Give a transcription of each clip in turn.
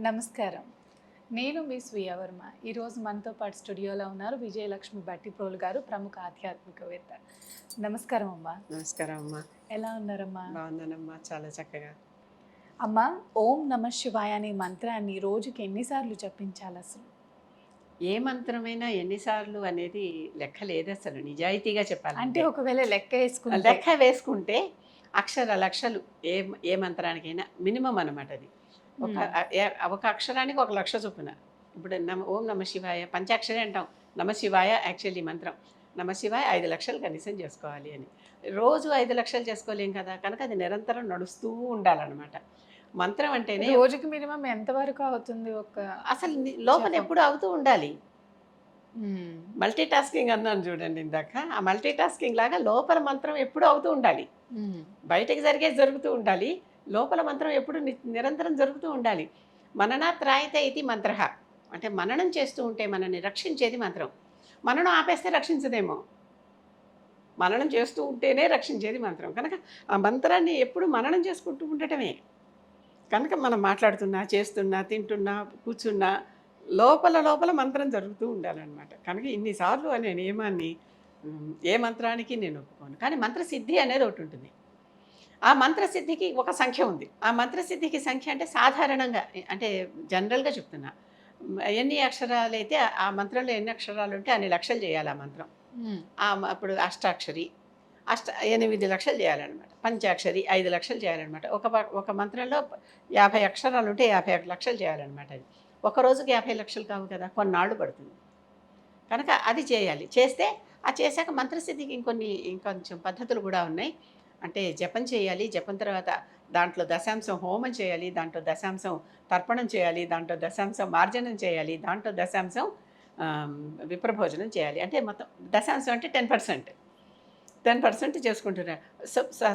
నమస్కారం. నేను మీ స్వీయ వర్మ. ఈరోజు మనతో పాటు స్టూడియోలో ఉన్నారు విజయలక్ష్మి భట్టిప్రోలు గారు ప్రముఖ ఆధ్యాత్మికవేత్త. నమస్కారం అమ్మా. నమస్కారం అమ్మా. ఎలా ఉన్నారమ్మా? బాగున్నానమ్మా. చాలా చక్కగా. అమ్మా ఓం నమ శివాయ అనే మంత్రాన్ని రోజుకి ఎన్నిసార్లు జపించాలి అసలు? ఏ మంత్రమైనా ఎన్నిసార్లు అనేది లెక్క లేదు అసలు. నిజాయితీగా చెప్పాలి అంటే ఒకవేళ లెక్క వేసుకుంటే? లెక్క వేసుకుంటే అక్షర లక్షలు ఏ ఏ మంత్రానికైనా మినిమం అనమాట అది. ఒక ఒక అక్షరానికి ఒక లక్ష చొప్పున. ఇప్పుడు నమ ఓం నమ శివాయ పంచాక్షరి అంటాం. నమ శివాయ యాక్చువల్లీ మంత్రం. నమ శివాయ ఐదు లక్షలు కనీసం చేసుకోవాలి అని. రోజు ఐదు లక్షలు చేసుకోలేం కదా? కనుక అది నిరంతరం నడుస్తూ ఉండాలన్నమాట. మంత్రం అంటేనే రోజుకి మినిమం ఎంత వరకు అవుతుంది ఒక అసలు లోపల. ఎప్పుడు అవుతూ ఉండాలి. మల్టీ టాస్కింగ్ అన్నాను చూడండి ఇందాక. ఆ మల్టీ టాస్కింగ్ లాగా లోపల మంత్రం ఎప్పుడు అవుతూ ఉండాలి. బయటకి జరిగేది జరుగుతూ ఉండాలి. లోపల మంత్రం ఎప్పుడు ని- నిరంతరం జరుగుతూ ఉండాలి. మననాత్రాయత ఇది మంత్ర. అంటే మననం చేస్తూ ఉంటే మనల్ని రక్షించేది మంత్రం. మననం ఆపేస్తే రక్షించదేమో. మననం చేస్తూ ఉంటేనే రక్షించేది మంత్రం. కనుక ఆ మంత్రాన్ని ఎప్పుడు మననం చేసుకుంటూ ఉండటమే. కనుక మనం మాట్లాడుతున్నా చేస్తున్నా తింటున్నా కూర్చున్నా లోపల లోపల మంత్రం జరుగుతూ ఉండాలన్నమాట. కనుక ఇన్నిసార్లు అనే నియమాన్ని ఏ మంత్రానికి నేను ఒప్పుకోను. కానీ మంత్రసిద్ధి అనేది ఒకటి ఉంటుంది. ఆ మంత్రసిద్ధికి ఒక సంఖ్య ఉంది. ఆ మంత్రసిద్ధికి సంఖ్య అంటే సాధారణంగా అంటే జనరల్గా చెప్తున్నా. ఎన్ని అక్షరాలు అయితే ఆ మంత్రంలో ఎన్ని అక్షరాలు ఉంటే అన్ని లక్షలు చేయాలి ఆ మంత్రం. అప్పుడు అష్టాక్షరి అష్ట ఎనిమిది లక్షలు చేయాలన్నమాట. పంచాక్షరి ఐదు లక్షలు చేయాలన్నమాట. ఒక ఒక మంత్రంలో యాభై అక్షరాలు ఉంటే యాభై లక్షలు చేయాలన్నమాట అది. ఒక రోజుకి యాభై లక్షలు కావు కదా కొన్నాళ్ళు పడుతుంది. కనుక అది చేయాలి. చేస్తే ఆ చేశాక మంత్రసిద్ధికి ఇంకొన్ని ఇంకొంచెం పద్ధతులు కూడా ఉన్నాయి. అంటే జపం చేయాలి జపం తర్వాత దాంట్లో దశాంశం హోమం చేయాలి దాంట్లో దశాంశం తర్పణం చేయాలి దాంట్లో దశాంశం మార్జనం చేయాలి దాంట్లో దశాంశం విప్రభోజనం చేయాలి. అంటే మొత్తం దశాంశం అంటే టెన్ పర్సెంట్. టెన్ పర్సెంట్ చేసుకుంటున్నారు.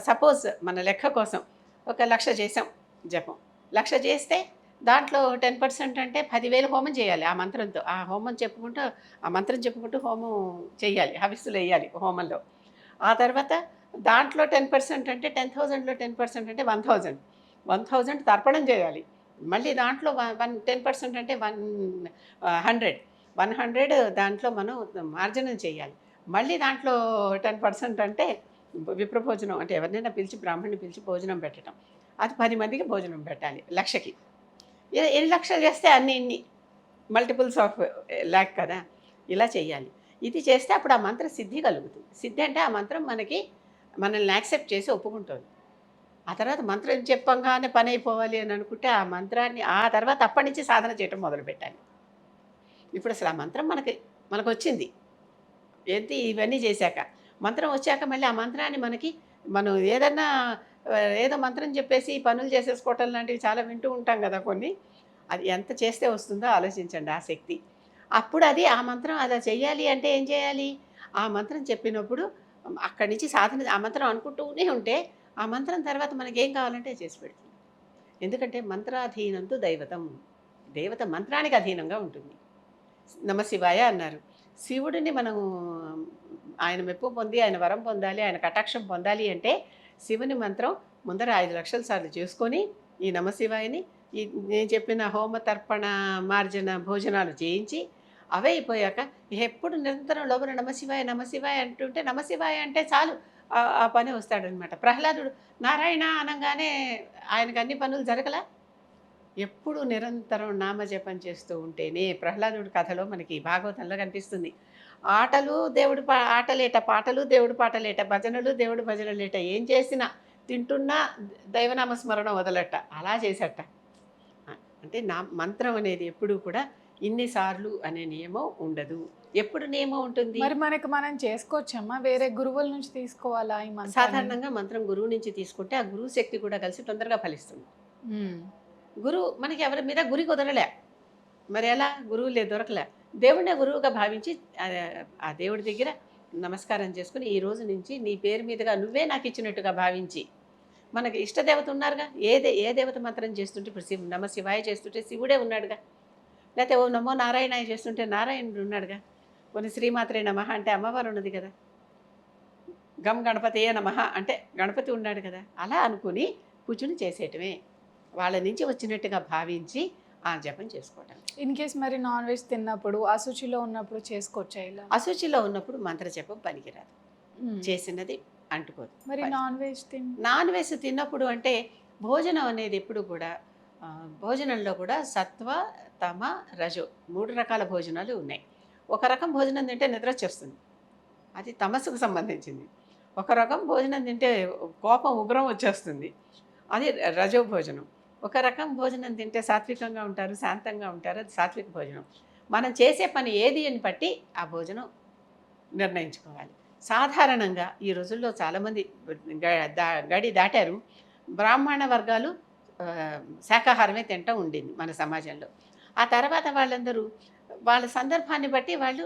సపోజ్ మన లెక్క కోసం ఒక లక్ష చేసాం జపం. లక్ష చేస్తే దాంట్లో టెన్ పర్సెంట్ అంటే పదివేలు హోమం చేయాలి ఆ మంత్రంతో. ఆ హోమం చెప్పుకుంటూ ఆ మంత్రం చెప్పుకుంటూ హోమం చేయాలి హవిస్సులు వేయాలి హోమంలో. ఆ తర్వాత దాంట్లో టెన్ పర్సెంట్ అంటే టెన్ థౌజండ్లో టెన్ పర్సెంట్ అంటే వన్ థౌజండ్. వన్ థౌజండ్ తర్పణం చేయాలి. మళ్ళీ దాంట్లో వన్ టెన్ పర్సెంట్ అంటే వన్ హండ్రెడ్. వన్ హండ్రెడ్ దాంట్లో మనం మార్జనం చేయాలి. మళ్ళీ దాంట్లో టెన్ పర్సెంట్ అంటే విప్రభోజనం అంటే ఎవరినైనా పిలిచి బ్రాహ్మణ్ణి పిలిచి భోజనం పెట్టడం అది పది మందికి భోజనం పెట్టాలి లక్షకి. ఎన్ని లక్షలు చేస్తే అన్ని ఇన్ని? మల్టిపుల్స్ ఆఫ్ ల్యాక్ కదా? ఇలా చేయాలి. ఇది చేస్తే అప్పుడు ఆ మంత్ర సిద్ధి కలుగుతుంది. సిద్ధి అంటే ఆ మంత్రం మనకి మనల్ని యాక్సెప్ట్ చేసి ఒప్పుకుంటుంది. ఆ తర్వాత మంత్రం చెప్పంగానే పని అయిపోవాలి అని అనుకుంటే ఆ మంత్రాన్ని ఆ తర్వాత అప్పటి నుంచి సాధన చేయటం మొదలుపెట్టాలి. ఇప్పుడు అసలు ఆ మంత్రం మనకి మనకు వచ్చింది. ఏంటి? ఇవన్నీ చేశాక. మంత్రం వచ్చాక మళ్ళీ ఆ మంత్రాన్ని మనకి మనం ఏదన్నా ఏదో మంత్రం చెప్పేసి పనులు చేసేసుకోవటం లాంటివి చాలా వింటూ ఉంటాం కదా కొన్ని. అది ఎంత చేస్తే వస్తుందో ఆలోచించండి ఆ శక్తి. అప్పుడు అది ఆ మంత్రం అలా చేయాలి అంటే ఏం చేయాలి? ఆ మంత్రం చెప్పినప్పుడు అక్కడి నుంచి సాధన ఆ మంత్రం అనుకుంటూనే ఉంటే ఆ మంత్రం తర్వాత మనకేం కావాలంటే చేసి పెడుతుంది. ఎందుకంటే మంత్రాధీనంతో దైవతం దేవత మంత్రానికి అధీనంగా ఉంటుంది. నమశివాయ అన్నారు. శివుడిని మనము ఆయన మెప్పు పొంది ఆయన వరం పొందాలి ఆయన కటాక్షం పొందాలి అంటే శివుని మంత్రం ముందర ఐదు లక్షల సార్లు చేసుకొని ఈ నమశివాయని ఈ నేను చెప్పిన హోమ తర్పణ మార్జన భోజనాలు చేయించి అవే అయిపోయాక ఎప్పుడు నిరంతరం లోపల నమశివాయ నమశివాయ అంటుంటే నమశివాయ అంటే చాలు. ఆ- పని వస్తాడనమాట. ప్రహ్లాదుడు నారాయణ అనగానే ఆయనకు అన్ని పనులు జరగలా? ఎప్పుడు నిరంతరం నామజపం చేస్తూ ఉంటేనే ప్రహ్లాదుడి కథలో మనకి భాగవతంలో కనిపిస్తుంది. ఆటలు దేవుడి పా ఆటలేట పాటలు దేవుడి పాటలేట భజనలు దేవుడి భజనలేట ఏం చేసినా తింటున్నా దైవనామస్మరణ వదలట. అలా చేసట అంటే నా మంత్రం అనేది ఎప్పుడూ కూడా ఇన్నిసార్లు అనే నియమం ఉండదు. ఎప్పుడు నియమం ఉంటుంది? మరి మనకి మనం చేసుకోవచ్చమ్మా? వేరే గురువుల నుంచి తీసుకోవాలా ఈ మంత్రాన్ని? సాధారణంగా మంత్రం గురువు నుంచి తీసుకుంటే ఆ గురువు శక్తి కూడా కలిసి తొందరగా ఫలిస్తుంది. గురువు మనకి ఎవరి మీద గురి కుదరలే. మరి ఎలా? గురువు లేదు దొరకలే. దేవుడినే గురువుగా భావించి ఆ- దేవుడి దగ్గర నమస్కారం చేసుకుని ఈ రోజు నుంచి నీ పేరు మీదుగా నువ్వే నాకు ఇచ్చినట్టుగా భావించి మనకి ఇష్టదేవత ఉన్నారుగా? ఏ దే ఏ దేవత మంత్రం చేస్తుంటే ఇప్పుడు శివ నమ శివాయ చేస్తుంటే శివుడే ఉన్నాడుగా? లేకపోతే ఓ నమో నారాయణాయ చేస్తుంటే నారాయణుడు ఉన్నాడుగా. కొన్ని శ్రీమాత్రే నమ అంటే అమ్మవారు ఉన్నది కదా. గమ్ గణపతియే నమ అంటే గణపతి ఉన్నాడు కదా. అలా అనుకుని కూర్చుని చేసేయటమే. వాళ్ళ నుంచి వచ్చినట్టుగా భావించి ఆ జపం చేసుకోవటానికి ఇన్ కేస్ మరి నాన్ వెజ్ తిన్నప్పుడు అశుచిలో ఉన్నప్పుడు చేసుకోవచ్చా ఇలా? అశుచిలో ఉన్నప్పుడు మంత్ర జపం పనికిరాదు. చేసినది అంటుకోదు. మరి. నాన్ వెజ్ తిన్ నాన్ వెజ్ తిన్నప్పుడు అంటే భోజనం అనేది ఎప్పుడు కూడా భోజనంలో కూడా సత్వ తమ రజో మూడు రకాల భోజనాలు ఉన్నాయి. ఒక రకం భోజనం తింటే నిద్ర వచ్చేస్తుంది. అది తమస్సుకు సంబంధించింది. ఒక రకం భోజనం తింటే కోపం ఉగ్రం వచ్చేస్తుంది. అది రజో భోజనం. ఒక రకం భోజనం తింటే సాత్వికంగా ఉంటారు శాంతంగా ఉంటారు అది సాత్విక భోజనం. మనం చేసే పని ఏది అని బట్టి ఆ భోజనం నిర్ణయించుకోవాలి. సాధారణంగా ఈ రోజుల్లో చాలామంది గడి దాటారు. బ్రాహ్మణ వర్గాలు శాకాహారమే తింటూ ఉండింది మన సమాజంలో. ఆ తర్వాత వాళ్ళందరూ వాళ్ళ సందర్భాన్ని బట్టి వాళ్ళు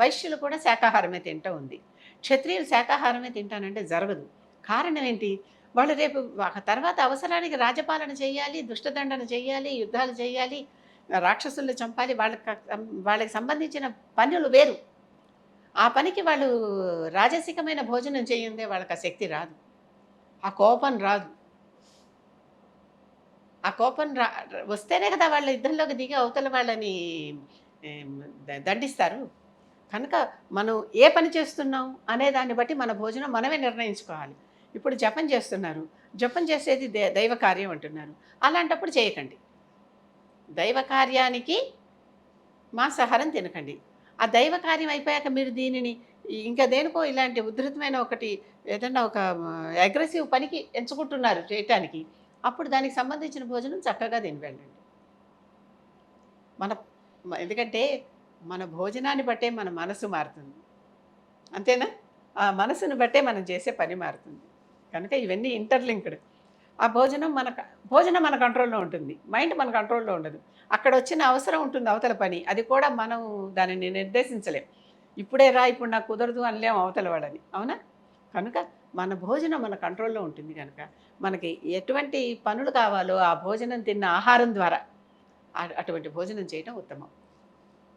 వైశ్యులు కూడా శాకాహారమే తింటూ ఉంది. క్షత్రియులు శాకాహారమే తింటానంటే జరగదు. కారణం ఏంటి? వాళ్ళు రేపు తర్వాత అవసరానికి రాజపాలన చేయాలి దుష్టదండన చేయాలి యుద్ధాలు చేయాలి రాక్షసుల్ని చంపాలి వాళ్ళకి వాళ్ళకి సంబంధించిన పనులు వేరు. ఆ పనికి వాళ్ళు రాజసికమైన భోజనం చేయందే వాళ్ళకి ఆ శక్తి రాదు. ఆ కోపం రాదు. ఆ కోపం రా వస్తేనే కదా వాళ్ళ యుద్ధంలోకి దిగి అవతల వాళ్ళని దండిస్తారు. కనుక మనం ఏ పని చేస్తున్నాం అనే దాన్ని బట్టి మన భోజనం మనమే నిర్ణయించుకోవాలి. ఇప్పుడు జపం చేస్తున్నారు. జపం చేసేది దే- దైవ కార్యం అంటున్నారు. అలాంటప్పుడు చేయకండి. దైవ కార్యానికి మాంసాహారం తినకండి. ఆ దైవ కార్యం అయిపోయాక మీరు దీనిని ఇంకా దేనికో ఇలాంటి ఉధృతమైన ఒకటి ఏదన్నా ఒక అగ్రెసివ్ పనికి ఎంచుకుంటున్నారు చేయటానికి. అప్పుడు దానికి సంబంధించిన భోజనం చక్కగా తిని వెళ్ళండి మన ఎందుకంటే మన భోజనాన్ని బట్టే మన మనసు మారుతుంది. అంతేనా? ఆ మనసును బట్టే మనం చేసే పని మారుతుంది. కనుక ఇవన్నీ ఇంటర్లింక్డ్. ఆ భోజనం మన భోజనం మన కంట్రోల్లో ఉంటుంది. మైండ్ మన కంట్రోల్లో ఉండదు. అక్కడ వచ్చిన అవసరం ఉంటుంది అవతల పని. అది కూడా మనం దానిని నిర్దేశించలేం. ఇప్పుడే రా ఇప్పుడు నాకు కుదరదు అనలేం అవతల వాడని అవునా? కనుక మన భోజనం మన కంట్రోల్లో ఉంటుంది కనుక మనకి ఎటువంటి పనులు కావాలో ఆ భోజనం తిన్న ఆహారం ద్వారా అటువంటి భోజనం చేయటం ఉత్తమం.